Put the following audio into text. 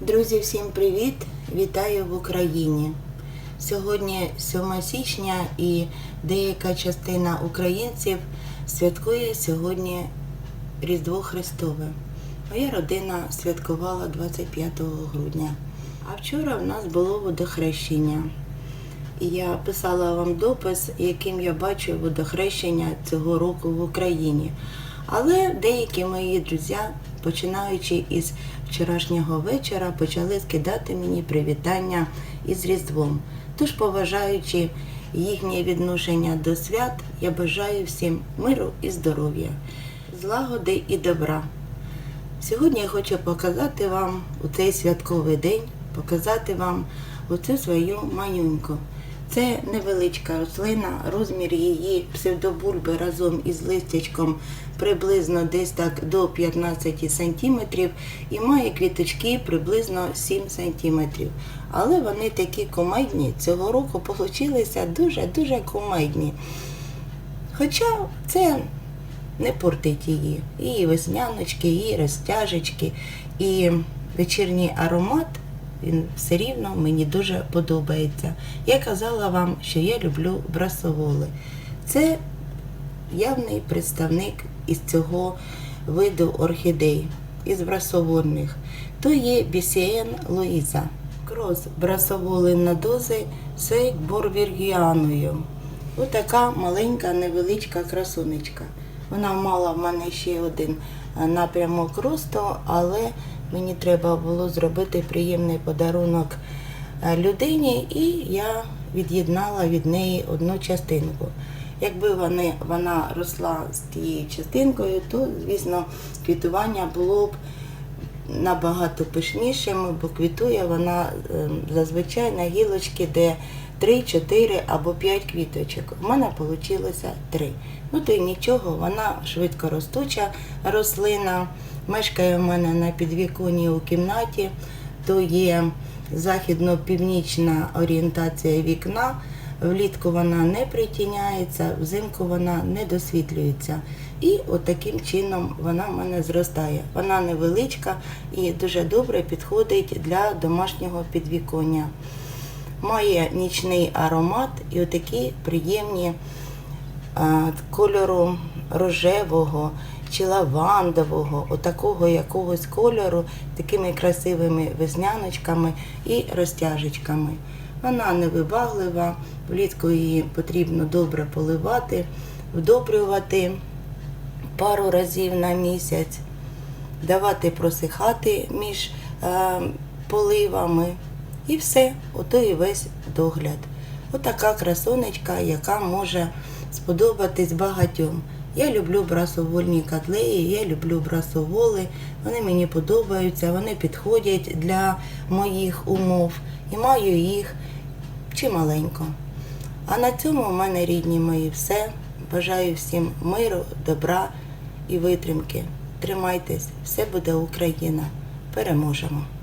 Друзі, всім привіт! Вітаю в Україні. Сьогодні 7 січня і деяка частина українців святкує сьогодні Різдво Христове. Моя родина святкувала 25 грудня. А вчора в нас було водохрещення. І я писала вам допис, яким я бачу водохрещення цього року в Україні. Але деякі мої друзі, починаючи із вчорашнього вечора, почали скидати мені привітання із Різдвом. Тож, поважаючи їхнє відношення до свят, я бажаю всім миру і здоров'я, злагоди і добра. Сьогодні я хочу показати вам у цей святковий день, показати вам оцю свою манюньку. Це невеличка рослина, розмір її псевдобульби разом із листячком приблизно десь так до 15 сантиметрів і має квіточки приблизно 7 сантиметрів. Але вони такі комедні, цього року получилися дуже-дуже комедні. Хоча це не портить її. І весняночки, і розтяжечки, і вечірній аромат, він все рівно мені дуже подобається. Я казала вам, що я люблю брасоволи. Це явний представник із цього виду орхідей, із брасовольних. То є Бісіен Луїза. Крос брасоволи на дози з борвіргіаною. Отака маленька невеличка красунечка. Вона мала в мене ще один напрямок росту, але мені треба було зробити приємний подарунок е, людині, і я від'єднала від неї одну частинку. Якби вони, вона росла з тією частинкою, то, звісно, квітування було б набагато пишнішим, бо квітує вона е, зазвичай на гілочки, де 3, 4 або 5 квіточок. У мене вийшло 3. Ну то й нічого, вона швидко ростуча рослина. Мешкає в мене на підвіконні у кімнаті, то є західно-північна орієнтація вікна. Влітку вона не притіняється, взимку вона не досвітлюється. І от таким чином вона в мене зростає. Вона невеличка і дуже добре підходить для домашнього підвіконня. Має нічний аромат і отакі приємні а, кольору рожевого чи лавандового, отакого якогось кольору, такими красивими весняночками і розтяжечками. Вона невибаглива, влітку її потрібно добре поливати, вдобрювати пару разів на місяць, давати просихати між е, поливами. І все, ото і весь догляд. Отака красунечка, яка може сподобатись багатьом. Я люблю брасовольні котлеї, я люблю брасоволи, вони мені подобаються, вони підходять для моїх умов і маю їх чималенько. А на цьому в мене рідні мої все. Бажаю всім миру, добра і витримки. Тримайтесь, все буде Україна. Переможемо!